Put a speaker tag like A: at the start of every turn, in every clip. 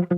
A: Manifest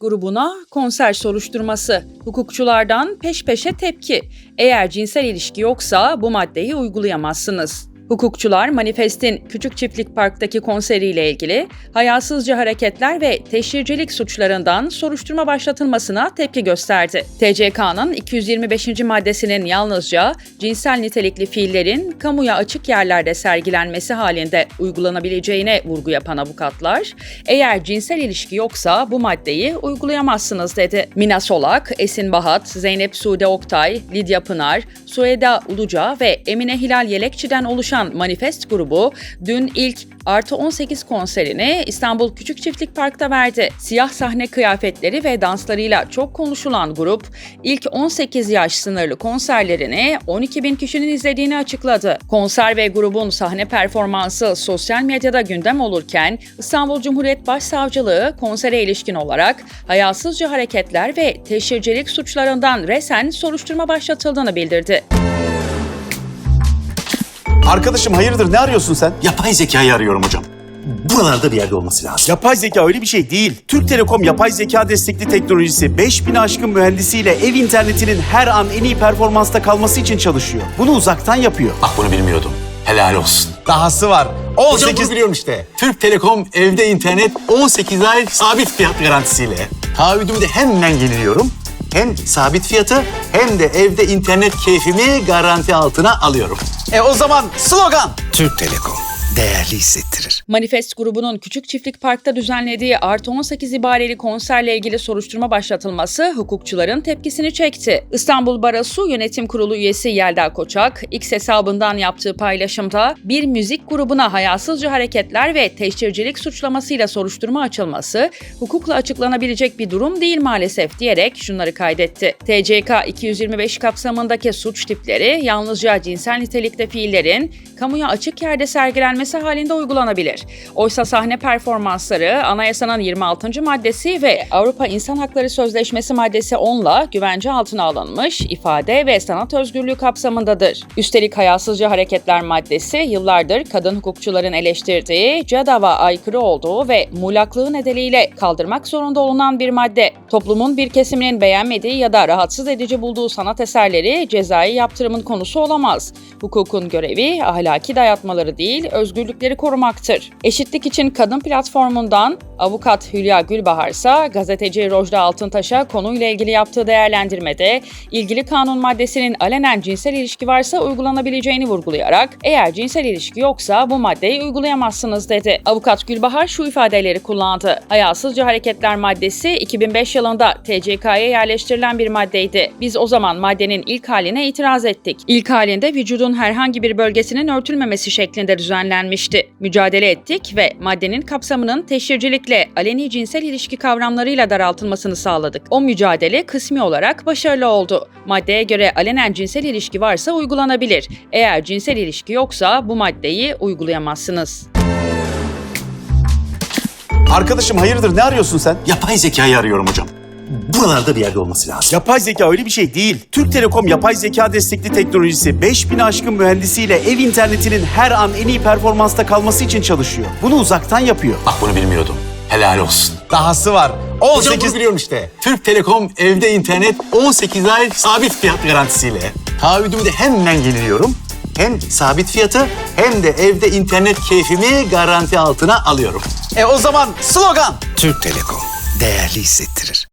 A: grubuna konser soruşturması. Hukukçulardan peş peşe tepki. Eğer cinsel ilişki yoksa bu maddeyi uygulayamazsınız. Hukukçular Manifest'in Küçük Çiftlik Park'taki konseriyle ilgili hayasızca hareketler ve teşhircilik suçlarından soruşturma başlatılmasına tepki gösterdi. TCK'nın 225. maddesinin yalnızca cinsel nitelikli fiillerin kamuya açık yerlerde sergilenmesi halinde uygulanabileceğine vurgu yapan avukatlar, eğer cinsel ilişki yoksa bu maddeyi uygulayamazsınız dedi. Mina Solak, Esin Bahat, Zeynep Sude Oktay, Lidya Pınar, Sueda Uluca ve Emine Hilal Yelekçi'den oluşan Manifest grubu dün ilk Artı 18 konserini İstanbul Küçük Çiftlik Park'ta verdi. Siyah sahne kıyafetleri ve danslarıyla çok konuşulan grup, ilk 18 yaş sınırlı konserlerini 12 bin kişinin izlediğini açıkladı. Konser ve grubun sahne performansı sosyal medyada gündem olurken, İstanbul Cumhuriyet Başsavcılığı konsere ilişkin olarak hayasızca hareketler ve teşhircilik suçlarından resen soruşturma başlatıldığını bildirdi.
B: Arkadaşım hayırdır ne arıyorsun sen?
C: Yapay zekayı arıyorum hocam. Buralarda bir yerde olması lazım.
B: Yapay zeka öyle bir şey değil. Türk Telekom yapay zeka destekli teknolojisi 5000 aşkın mühendisiyle ev internetinin her an en iyi performansta kalması için çalışıyor. Bunu uzaktan yapıyor.
C: Bak bunu bilmiyordum. Helal olsun.
B: Dahası var.
C: Hocam
B: 18
C: bunu biliyorum işte. Türk Telekom evde internet 18 ay sabit fiyat garantisiyle. Taahhüdümü de hemen yeniliyorum. Hem sabit fiyatı hem de evde internet keyfimi garanti altına alıyorum.
B: E o zaman slogan.
D: Türk Telekom değerli hissettirir.
A: Manifest grubunun Küçük Çiftlik Park'ta düzenlediği artı 18 ibareli konserle ilgili soruşturma başlatılması hukukçuların tepkisini çekti. İstanbul Barosu Yönetim Kurulu üyesi Yelda Koçak, X hesabından yaptığı paylaşımda bir müzik grubuna hayasızca hareketler ve teşhircilik suçlamasıyla soruşturma açılması hukukla açıklanabilecek bir durum değil maalesef diyerek şunları kaydetti. TCK 225 kapsamındaki suç tipleri yalnızca cinsel nitelikte fiillerin kamuya açık yerde sergilenmesi halinde uygulanabilir. Oysa sahne performansları anayasanın 26. maddesi ve Avrupa İnsan Hakları Sözleşmesi maddesi 10'la güvence altına alınmış ifade ve sanat özgürlüğü kapsamındadır. Üstelik hayasızca hareketler maddesi yıllardır kadın hukukçuların eleştirdiği CEDAV'a aykırı olduğu ve muğlaklığı nedeniyle kaldırmak zorunda olunan bir madde. Toplumun bir kesiminin beğenmediği ya da rahatsız edici bulduğu sanat eserleri cezai yaptırımın konusu olamaz. Hukukun görevi ahlaki dayatmaları değil, özgürlükleri korumaktır. Eşitlik için Kadın platformundan avukat Hülya Gülbahar ise gazeteci Rojda Altıntaş'a konuyla ilgili yaptığı değerlendirmede ilgili kanun maddesinin alenen cinsel ilişki varsa uygulanabileceğini vurgulayarak eğer cinsel ilişki yoksa bu maddeyi uygulayamazsınız dedi. Avukat Gülbahar şu ifadeleri kullandı. Hayasızca hareketler maddesi 2005 yılında TCK'ya yerleştirilen bir maddeydi. Biz o zaman maddenin ilk haline itiraz ettik. İlk halinde vücudun herhangi bir bölgesinin örtülmemesi şeklinde düzenlenmişti. Mücadele ettik ve maddenin kapsamının teşhircilikle aleni cinsel ilişki kavramlarıyla daraltılmasını sağladık. O mücadele kısmi olarak başarılı oldu. Maddeye göre alenen cinsel ilişki varsa uygulanabilir. Eğer cinsel ilişki yoksa bu maddeyi uygulayamazsınız.
B: Arkadaşım hayırdır ne arıyorsun sen?
C: Yapay zekayı arıyorum hocam. Buralarda bir yerde olması lazım.
B: Yapay zeka öyle bir şey değil. Türk Telekom yapay zeka destekli teknolojisi 5000 aşkın mühendisiyle ev internetinin her an en iyi performansta kalması için çalışıyor. Bunu uzaktan yapıyor.
C: Bak bunu bilmiyordum. Helal olsun.
B: Dahası var.
C: Hocam
B: 18
C: bunu biliyorum işte. Türk Telekom evde internet 18 ay sabit fiyat garantisiyle. Taahhüdümü de hemen yeniliyorum. Hem sabit fiyatı hem de evde internet keyfimi garanti altına alıyorum.
B: E o zaman slogan.
D: Türk Telekom değerli hissettirir.